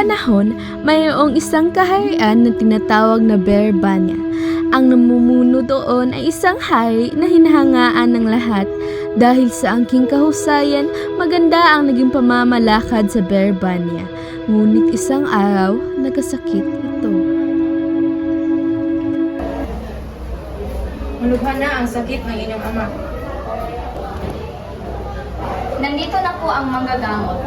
Panahon, mayroong isang kaharian na tinatawag na Berbanya. Ang namumuno doon ay isang hari na hinahangaan ng lahat. Dahil sa angking kahusayan, maganda ang naging pamamalakad sa Berbanya. Ngunit isang araw, nagkasakit ito. Malubha na ang sakit ng inyong ama. Nandito na po ang manggagamot.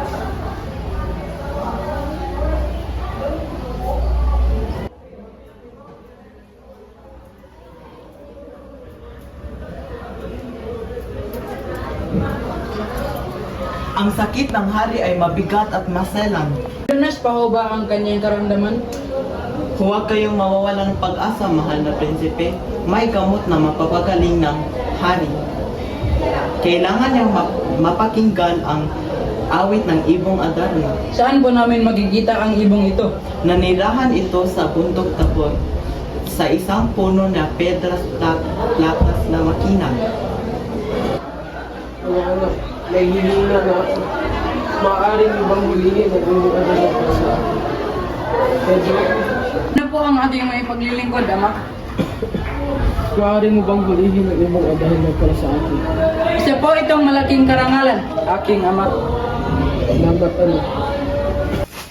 Ang sakit ng hari ay mabigat at maselang. Lunas pa ho ba ang kanyang karamdaman? Huwag kayong mawawalan ng pag-asa, mahal na prinsipe. May gamot na mapapagaling ng hari. Kailangan niyang map- mapakinggan ang awit ng ibong Adarna. Saan po namin magkikita ang ibong ito? Nanirahan ito sa bundok Tabor sa isang puno na pedras plat- platas na makinang. Mga anak, nahihina na ako. Maaaring ibang hulihin at hindi ka na para sa akin. Pedro, Ano po ang ating may paglilingkod, ama? maaari mo bang hulihin ang ibang adahin na para sa akin? Isa po itong malaking karangalan, aking ama. Salamat ano.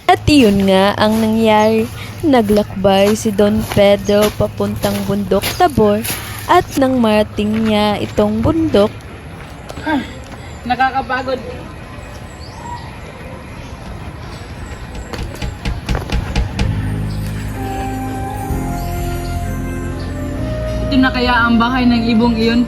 At iyon nga ang nangyari. Naglakbay si Don Pedro papuntang bundok Tabor at nang marating niya itong bundok, Nakakapagod. Ito na kaya ang bahay ng ibong iyon?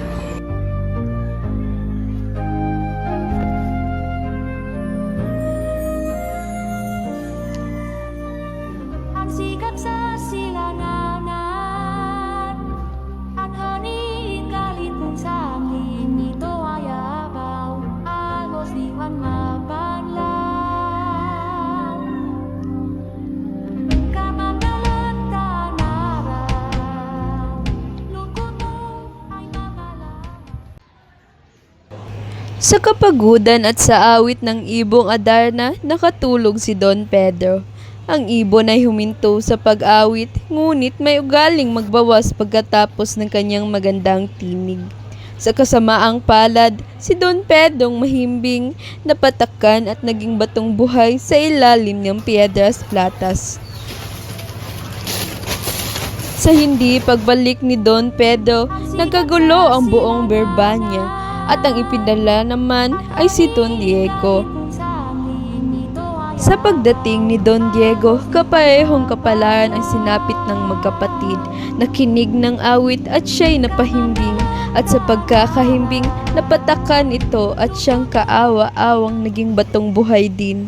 Sa kapagudan at sa awit ng ibong Adarna, nakatulog si Don Pedro. Ang ibon ay huminto sa pag-awit, ngunit may ugaling magbawas pagkatapos ng kanyang magandang tinig. Sa kasamaang palad, si Don Pedrong mahimbing, napatakan at naging batong buhay sa ilalim ng Piedras Platas. Sa hindi pagbalik ni Don Pedro, nagkagulo ang buong Berbanya at ang ipinadala naman ay si Don Diego. Sa pagdating ni Don Diego, kaparehong kapalaran ang sinapit ng magkapatid, nakinig ng awit at siya'y napahimbing, at sa pagkakahimbing, napatakan ito at siyang kaawa-awang naging batong buhay din.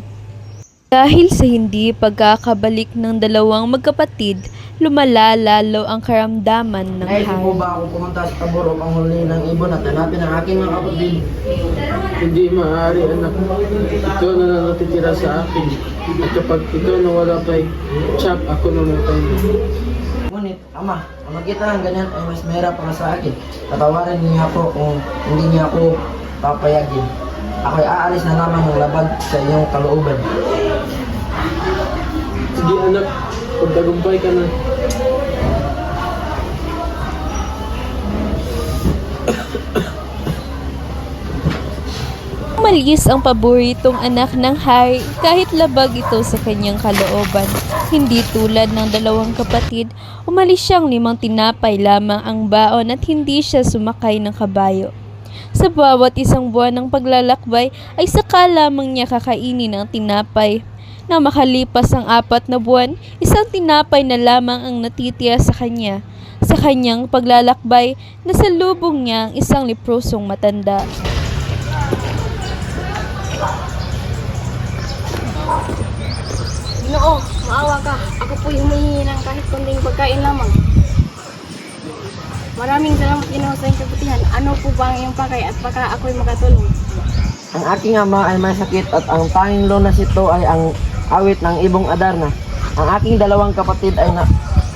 Dahil sa hindi pagkakabalik ng dalawang magkapatid, lumala lalo ang karamdaman ng Nais po hari. ba ako pumunta sa tabor upang huli ng ibon at hanapin ang aking mga kapatid? Hindi maaari anak. Ikaw na lang natitira sa akin. At kapag ikaw nawala kay Chuck, ako namatay na. Ngunit, ama, ang makita ng ganyan ay mas mahirap para sa akin. Tatawarin niya ako kung hindi niya ako papayagin. Ako'y aalis na lamang ng labag sa iyong kalooban. Sige anak, pagtagumpay ka na. Umalis ang paboritong anak ng hari kahit labag ito sa kanyang kalooban. Hindi tulad ng dalawang kapatid, umalis siyang limang tinapay lamang ang baon at hindi siya sumakay ng kabayo. Sa bawat isang buwan ng paglalakbay ay saka lamang niya kakainin ang tinapay. Nang makalipas ang apat na buwan, isang tinapay na lamang ang natitira sa kanya. Sa kanyang paglalakbay, nasa lubong niya ang isang leprosong matanda. Ginoo, maawa ka. Ako po humihingi ng kahit konting pagkain lamang. Maraming salamat Ginoo sa iyong kabutihan. Ano po ba ang iyong pakay at baka ako'y makatulong? Ang aking ama ay may sakit at ang tanging lunas ito ay ang awit ng ibong Adarna. Ang aking dalawang kapatid ay na,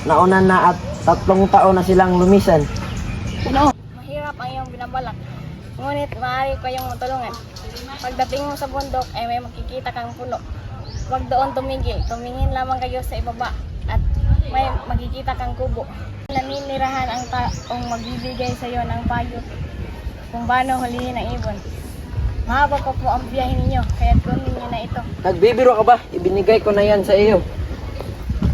naunan na at tatlong taon na silang lumisan. Ginoo, mahirap ang iyong binabalak. Ngunit maaari ko iyong matulungan. Pagdating mo sa bundok ay may makikita kang puno. Huwag doon tumigil. Tumingin lamang kayo sa ibaba at may makikita kang kubo. Naninirahan ang taong magbibigay sa iyo ng payo kung paano hulihin ang ibon. Mahaba pa po ang biyahe ninyo, kaya kunin niyo na ito. Nagbibiro ka ba? Ibinigay ko na yan sa iyo.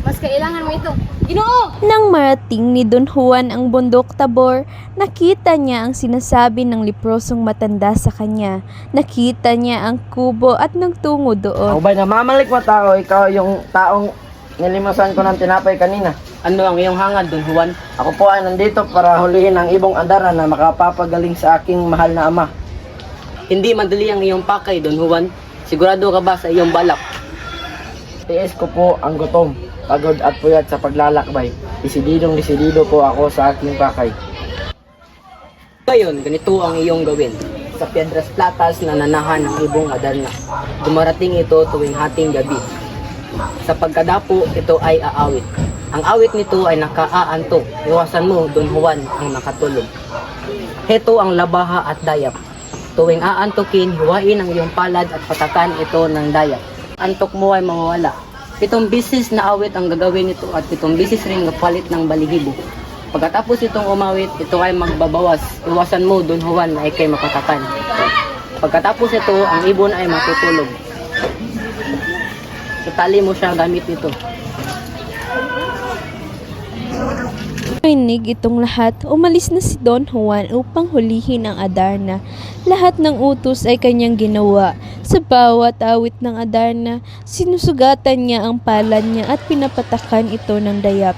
Mas kailangan mo ito. Ginoo! Nang marating ni Don Juan ang bundok Tabor, nakita niya ang sinasabi ng leprosong matanda sa kanya. Nakita niya ang kubo at nagtungo doon. Ako ba'y namamalik mo tao? Ikaw yung taong nilimasan ko ng tinapay kanina. Ano ang iyong hangad, Don Juan? Ako po ay nandito para hulihin ang ibong andara na makapapagaling sa aking mahal na ama. Hindi madali ang iyong pakay, Don Juan. Sigurado ka ba sa iyong balak? Tiis ko po ang gutom, pagod at puyat sa paglalakbay. Desididong desidido po ako sa aking pakay. Ngayon, ganito ang iyong gawin. Sa Piedras Platas na nanahan ng ibong Adarna. Dumarating ito tuwing hating gabi. Sa pagkadapo, ito ay aawit. Ang awit nito ay nakaaanto. Iwasan mo, Don Juan, ang nakatulog. Heto ang labaha at dayap. Tuwing aantokin, hiwain ang iyong palad at patakan ito ng dayap. Antok mo ay mawawala. Pitong bisis na awit ang gagawin nito at pitong bisis rin kapalit ng balihibo. Pagkatapos itong umawit, ito ay magbabawas. Iwasan mo, Don Juan, na ikay mapatakan. Pagkatapos ito, ang ibon ay matutulog. Itali mo siya gamit ito. Rinig itong lahat, umalis na si Don Juan upang hulihin ang Adarna. Lahat ng utos ay kanyang ginawa. Sa bawat awit ng Adarna, sinusugatan niya ang palad niya at pinapatakan ito ng dayap.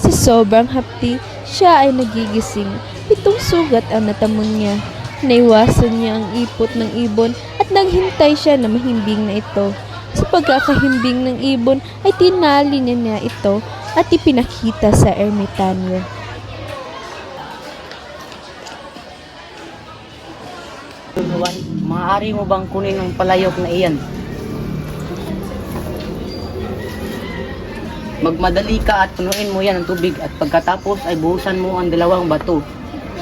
Sa sobrang hapti, siya ay nagigising. Pitong sugat ang natamon niya. Naiwasan niya ang ipot ng ibon at naghintay siya na mahimbing na ito. Sa pagkakahimbing ng ibon ay tinali niya na ito at ipinakita sa ermitanyo. Maaari mo bang kunin ang palayok na iyan? Magmadali ka at punuin mo yan ng tubig at pagkatapos ay buhusan mo ang dalawang bato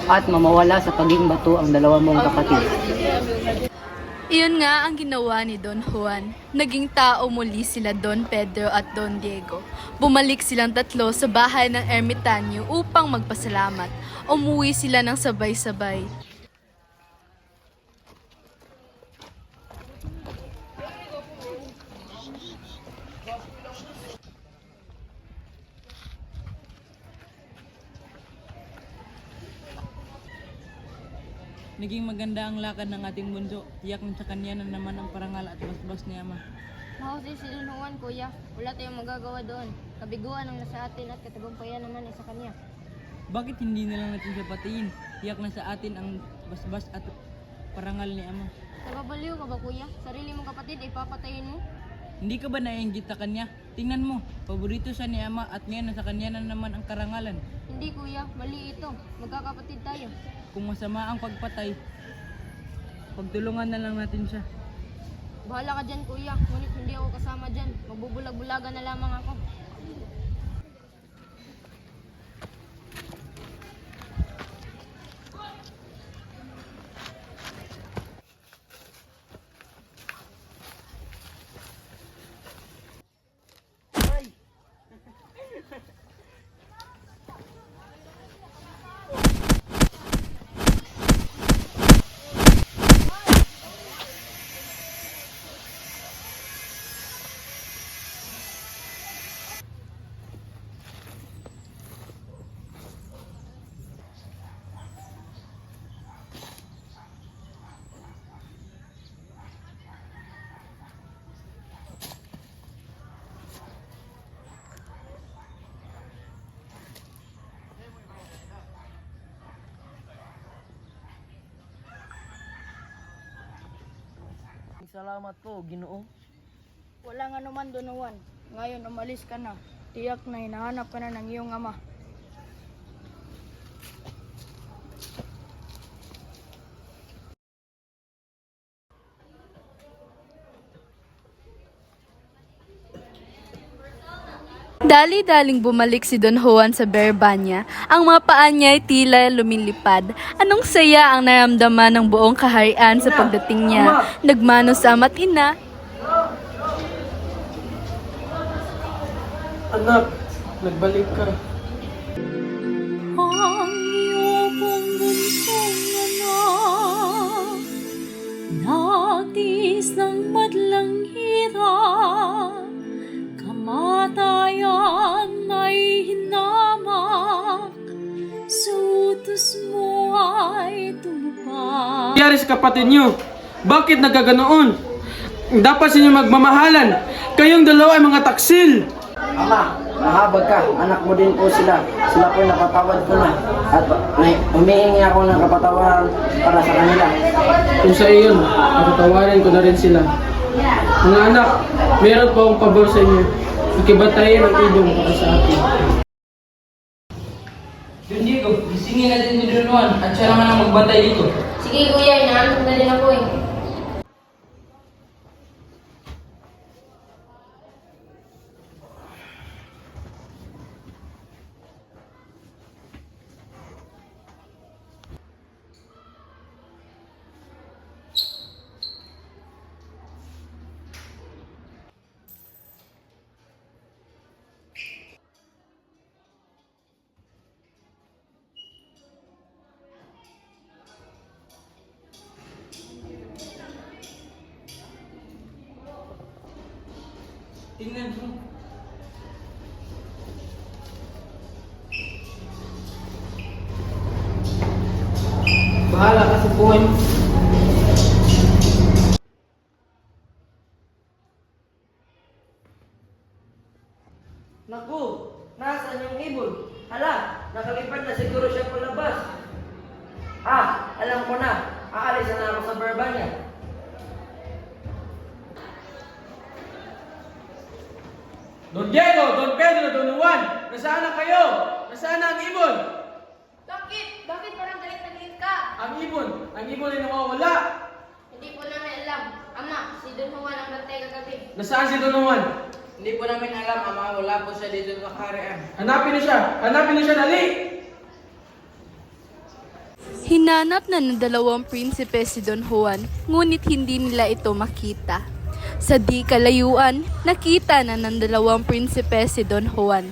at mamawala sa paging bato ang dalawa mong kapatid. Iyon nga ang ginawa ni Don Juan. Naging tao muli sila Don Pedro at Don Diego. Bumalik silang tatlo sa bahay ng ermitanyo upang magpasalamat. Umuwi sila ng sabay-sabay. Naging maganda ang lakad ng ating mundo. Tiyak na sa kanya na naman ang parangal at basbas ni Ama. Mahusay si Don Juan, kuya. Wala tayong magagawa doon. Kabiguan ang nasa atin at katagumpayan naman ay sa kanya. Bakit hindi na lang natin siya patiin? Tiyak na sa atin ang basbas at parangal ni Ama. Nababaliw ka ba, kuya? Sarili mong kapatid ay papatayin mo? Hindi ka ba naiinggit sa kanya? Tingnan mo, paborito siya ni Ama at ngayon nasa kanya na naman ang karangalan. Hindi, kuya. Mali ito. Magkakapatid tayo. Kung masama ang pagpatay, pagtulungan na lang natin siya. Bahala ka dyan, kuya. Ngunit hindi ako kasama dyan. Magbubulag-bulagan na lamang ako. Salamat po, Ginoo. Wala nga naman, Don Juan. Ngayon, umalis ka na. Tiyak na hinahanap ka na ng iyong ama. Dali-daling bumalik si Don Juan sa Berbanya. Ang mga paa niya ay tila lumilipad. Anong saya ang naramdaman ng buong kaharian sa pagdating niya. Nagmano sa ama't ina Anak, nagbalik ka. Ang iyong bunsong anak Nagtiis ng madlang hirap Kamatayan nangyari sa kapatid niyo? Bakit nagkaganoon? Dapat sa inyo magmamahalan. Kayong dalawa ay mga taksil. Ama, mahabag ka. Anak mo din po sila. Sila po napatawad ko na. At may, humihingi ako ng kapatawaran para sa kanila. Kung sa iyon, patatawarin ko na rin sila. Mga anak, meron pa akong pabor sa inyo. Makibatayin ang ibong para sa akin. Yun Diego, gisingin natin ni Don Juan at siya naman ang magbantay dito. Sige kuya, inaantok na din ako eh. Tingnan mo. Bahala ka. Don Diego, Don Pedro, Don Juan, nasaan na kayo? Nasaan na ang ibon? Bakit? Bakit parang galit na galit ka? Ang ibon, ang ibon ay nawawala. Hindi po namin alam. Ama, si Don Juan ang bantay kagabi. Nasaan si Don Juan? Hindi po namin alam, ama, wala po siya dito sa kaharian. Hanapin niyo siya! Hanapin niyo siya, dali! Hinanap na ng dalawang prinsipe si Don Juan, ngunit hindi nila ito makita. Sa di kalayuan, nakita na ng dalawang prinsipe si Don Juan.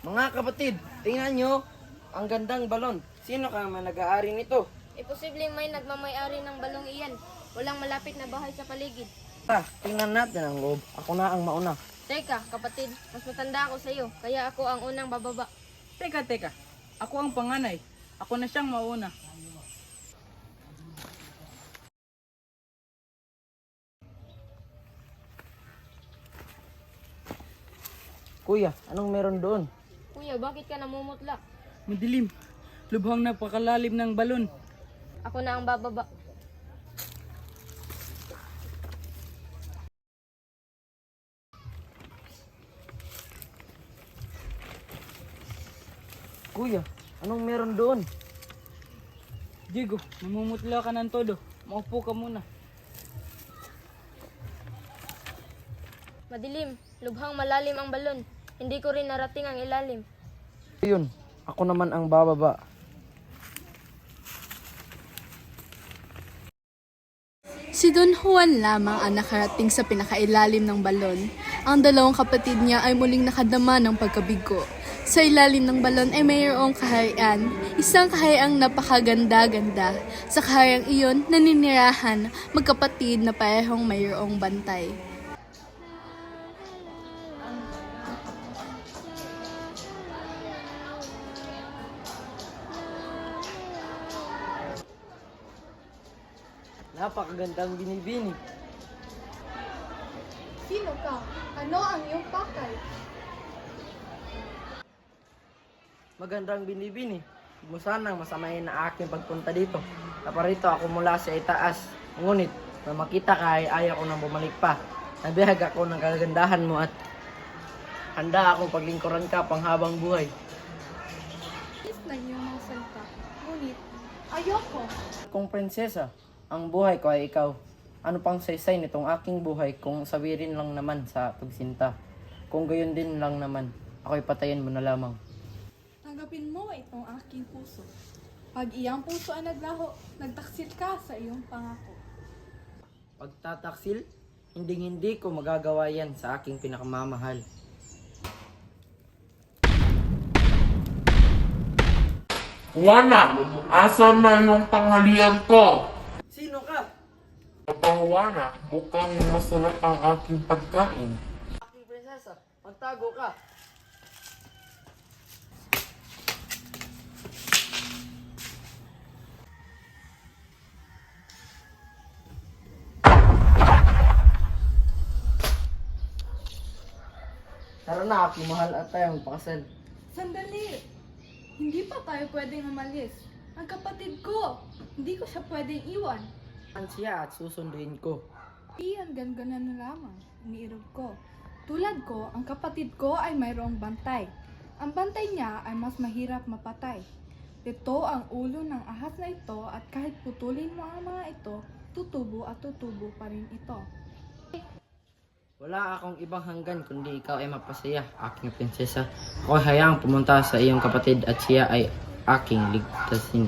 Mga kapatid, tingnan nyo. Ang gandang balon. Sino ka man nag-aari nito? Imposibleng may nagmamayari ng balong iyan. Walang malapit na bahay sa paligid. Ta, tingnan natin ang loob. Ako na ang mauna. Teka, kapatid, mas matanda ako sa iyo, kaya ako ang unang bababa. Teka, teka. Ako ang panganay. Ako na siyang mauna. Kuya, anong meron doon? Kuya, bakit ka namumutla? Madilim. Lubhang napakalalim ng balon. Ako na ang bababa. Kuya, anong meron doon? Diego, namumutla ka ng todo. Maupo ka muna. Madilim, lubhang malalim ang balon. Hindi ko rin narating ang ilalim. Yun, ako naman ang bababa. Si Don Juan lamang ang nakarating sa pinakailalim ng balon. Ang dalawang kapatid niya ay muling nakadama ng pagkabigo. Sa ilalim ng balon ay mayroong kaharian, isang kahariang napakaganda-ganda. Sa kahariang iyon, naninirahan, magkapatid na parehong mayroong bantay. Napakagandang binibini. Sino ka? Ano ang iyong pakay? Magandang binibini. Mo sanang masamayin na aking pagpunta dito. Naparito ako mula sa itaas. Ngunit, na makita ka ay ayaw ko nang bumalik pa. Nabihag ako ng kagandahan mo at handa akong paglingkuran ka panghabang buhay. Is na iyong mga salita. Ngunit, ayoko. Kung prinsesa, ang buhay ko ay ikaw. Ano pang saysay nitong aking buhay kung sawirin lang naman sa pagsinta. Kung gayon din lang naman, ako'y patayin mo na lamang. Tanggapin mo itong aking puso. Pag iyang puso ay naglaho, nagtaksil ka sa iyong pangako. Pagtataksil, hindi hindi ko magagawa yan sa aking pinakamamahal. Wana, asan na yung tanghalian ko? Pangwana, mukhang masarap ang aking pagkain. Aking prinsesa, magtago ka. Tara na, aking mahal at tayo magpakasal. Sandali! Hindi pa tayo pwedeng umalis. Ang kapatid ko, hindi ko siya pwedeng iwan. An siya at susunduin ko. Iyan ganganan na lamang, iniirog ko. Tulad ko, ang kapatid ko ay mayroong bantay. Ang bantay niya ay mas mahirap mapatay. Ito ang ulo ng ahas na ito at kahit putulin mo ang mga ito, tutubo at tutubo pa rin ito. Wala akong ibang hanggan kundi ikaw ay mapasaya, aking prinsesa. Ako ay hayaang pumunta sa iyong kapatid at siya ay aking ligtasin.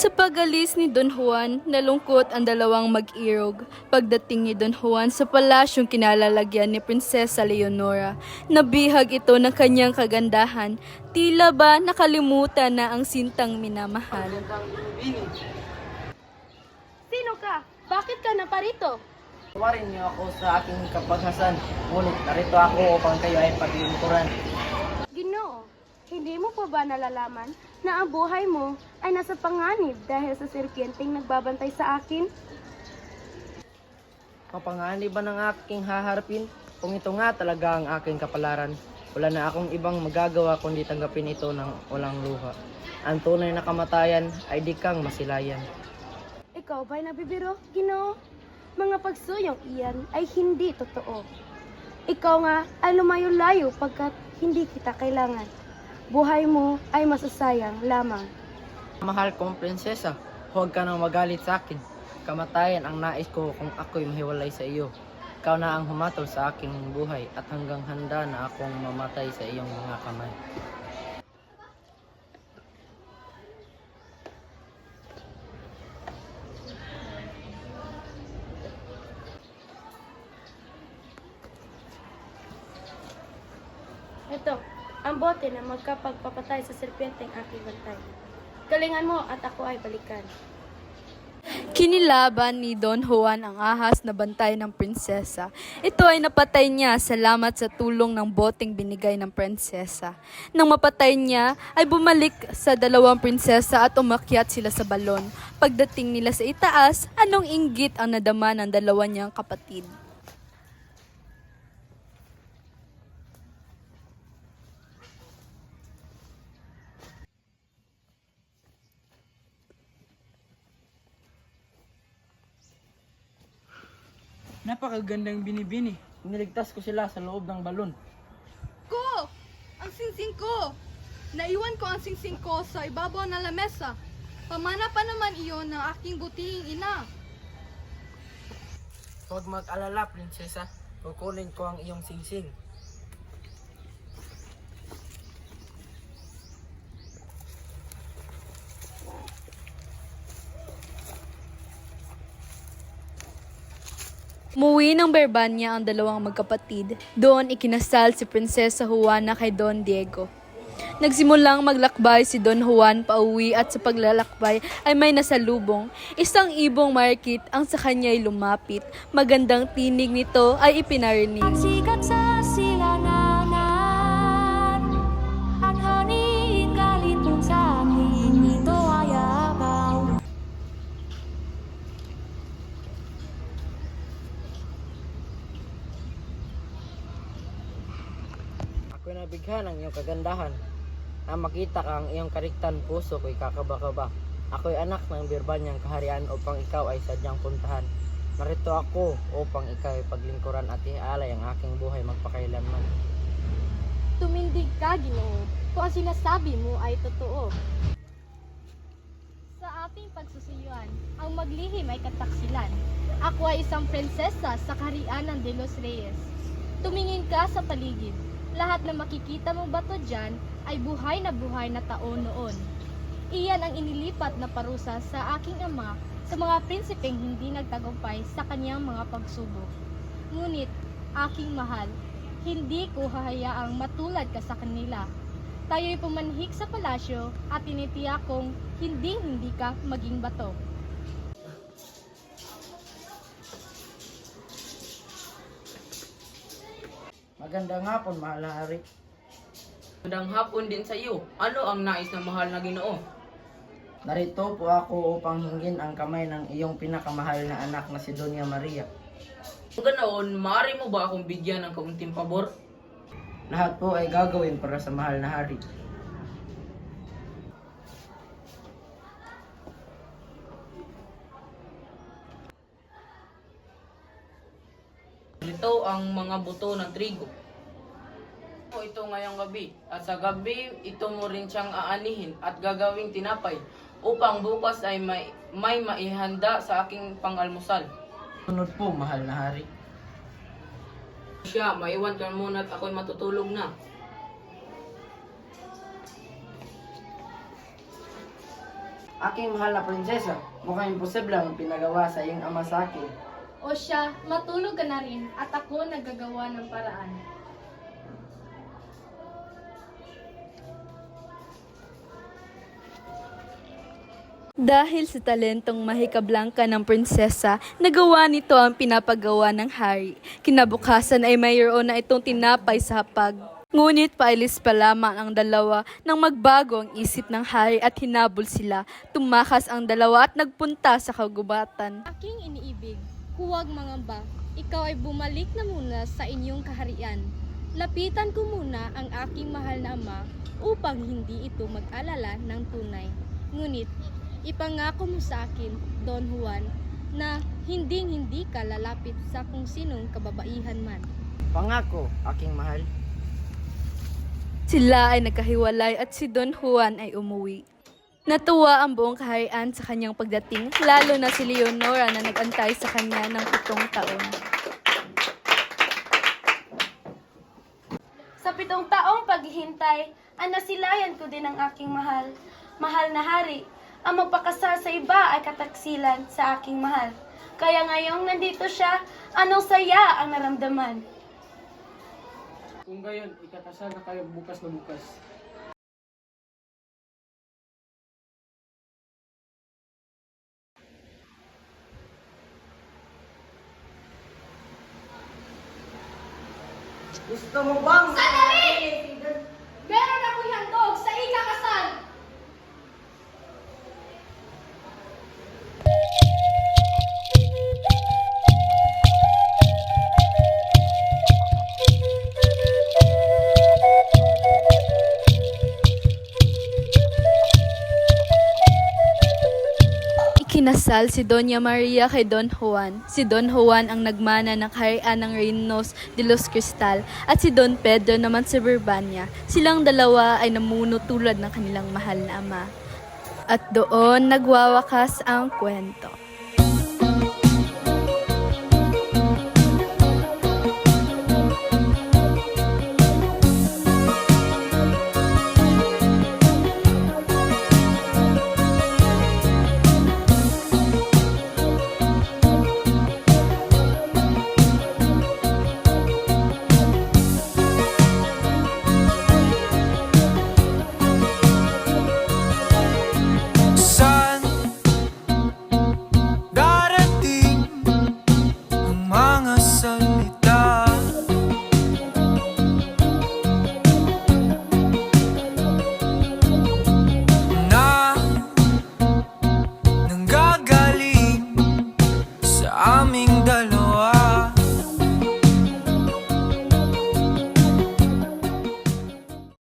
Sa pagalis ni Don Juan, nalungkot ang dalawang mag-irog. Pagdating ni Don Juan sa palasyong kinalalagyan ni Prinsesa Leonora, nabihag ito ng kanyang kagandahan. Tila ba nakalimutan na ang sintang minamahal. Sino ka? Bakit ka na parito? Tawarin niyo ako sa aking kapaghasan, ngunit narito ako upang kayo ay paglingkuran. Hindi mo pa ba nalalaman na ang buhay mo ay nasa panganib dahil sa serpienteng nagbabantay sa akin? Mapangani ba ng aking haharapin? Kung ito nga talaga ang aking kapalaran, wala na akong ibang magagawa kundi tanggapin ito ng walang luha. Ang tunay na kamatayan ay di kang masilayan. Ikaw ba'y nabibiro, Ginoo? Mga pagsuyong iyan ay hindi totoo. Ikaw nga ay lumayo-layo pagkat hindi kita kailangan. Buhay mo ay masasayang lamang. Mahal kong prinsesa, huwag ka nang magalit sa akin. Kamatayan ang nais ko kung ako'y mahiwalay sa iyo. Ikaw na ang humatol sa aking buhay at hanggang handa na akong mamatay sa iyong mga kamay. Ito, bote na magkapagpapatay sa serpienteng aking bantay. Galingan mo at ako ay balikan. Kinilaban ni Don Juan ang ahas na bantay ng prinsesa. Ito ay napatay niya salamat sa tulong ng boteng binigay ng prinsesa. Nang mapatay niya, ay bumalik sa dalawang prinsesa at umakyat sila sa balon. Pagdating nila sa itaas, anong inggit ang nadama ng dalawa niyang kapatid? Napakagandang binibini. Niligtas ko sila sa loob ng balon. Ko! Ang singsing ko! Naiwan ko ang singsing ko sa ibabaw ng lamesa. Pamana pa naman iyon ng aking butihing ina. Huwag mag-alala, prinsesa. Kukunin ko ang iyong singsing. Muwi ng Berbanya ang dalawang magkapatid. Doon ikinasal si Prinsesa Juana kay Don Diego. Nagsimulang maglakbay si Don Juan pauwi at sa paglalakbay ay may nasalubong. Isang ibong markit ang sa kanya'y lumapit. Magandang tinig nito ay ipinarinig. Ako'y nabighan ng iyong kagandahan. Na makita ka ang iyong kariktan puso ko'y kakaba-kaba. Ako'y anak ng birbanyang kaharian upang ikaw ay sadyang puntahan. Narito ako upang ikaw ay paglingkuran at ialay ang aking buhay magpakailanman. Tumindig ka, Ginoo, kung ang sinasabi mo ay totoo. Sa ating pagsusuyuan, ang maglihim ay kataksilan. Ako ay isang prinsesa sa kaharian ng De Los Reyes. Tumingin ka sa paligid. Lahat na makikita mong bato dyan ay buhay na buhay na taon noon. Iyan ang inilipat na parusa sa aking ama sa mga prinsipeng hindi nagtagumpay sa kanyang mga pagsubok. Ngunit, aking mahal, hindi ko hahayaang matulad ka sa kanila. Tayo'y pumanhik sa palasyo at tinitiyak kong hindi hindi ka maging bato. Magandang hapon, mahal na hari. Magandang hapon din sa iyo. Ano ang nais ng mahal na ginoo? Narito po ako upang hingin ang kamay ng iyong pinakamahal na anak na si Doña Maria. Kung ganoon, maaari mo ba akong bigyan ng kaunting pabor? Lahat po ay gagawin para sa mahal na hari. Ito ang mga buto ng trigo. O ito ngayong gabi. At sa gabi, ito mo rin siyang aanihin at gagawing tinapay upang bukas ay may, may maihanda sa aking pangalmusal. Sunod po, mahal na hari. Siya, maiwan ka muna at ako'y matutulog na. Aking mahal na prinsesa, mukhang imposible ang pinagawa sa iyong ama sa akin. O siya, matulog ka na rin at ako nagagawa ng paraan. Dahil sa talentong mahikablangka ng prinsesa, nagawa nito ang pinapagawa ng hari. Kinabukasan ay mayroon na itong tinapay sa hapag. Ngunit pailis pa lamang ang dalawa nang magbago ang isip ng hari at hinabol sila. Tumakas ang dalawa at nagpunta sa kagubatan. Aking iniibig, huwag mangamba. Ikaw ay bumalik na muna sa inyong kaharian. Lapitan ko muna ang aking mahal na ama upang hindi ito mag-alala ng tunay. Ngunit, ipangako mo sa akin, Don Juan, na hinding-hindi ka lalapit sa kung sinong kababaihan man. Pangako, aking mahal. Sila ay nagkahiwalay at si Don Juan ay umuwi. Natuwa ang buong kaharian sa kanyang pagdating, lalo na si Leonora na nagantay sa kanya ng pitong taon. Sa pitong taong paghihintay, ang nasilayan ko din ang aking mahal. Mahal na hari, ang magpakasal sa iba ay kataksilan sa aking mahal. Kaya ngayong nandito siya, anong saya ang naramdaman. Kung gayon, ikatasal na kayo bukas na bukas. Gusto mo bang... Meron Ikinasal si Doña Maria kay Don Juan. Si Don Juan ang nagmana ng kaharian ng Reinos de los Cristal at si Don Pedro naman sa Birbania. Silang dalawa ay namuno tulad ng kanilang mahal na ama. At doon nagwawakas ang kwento.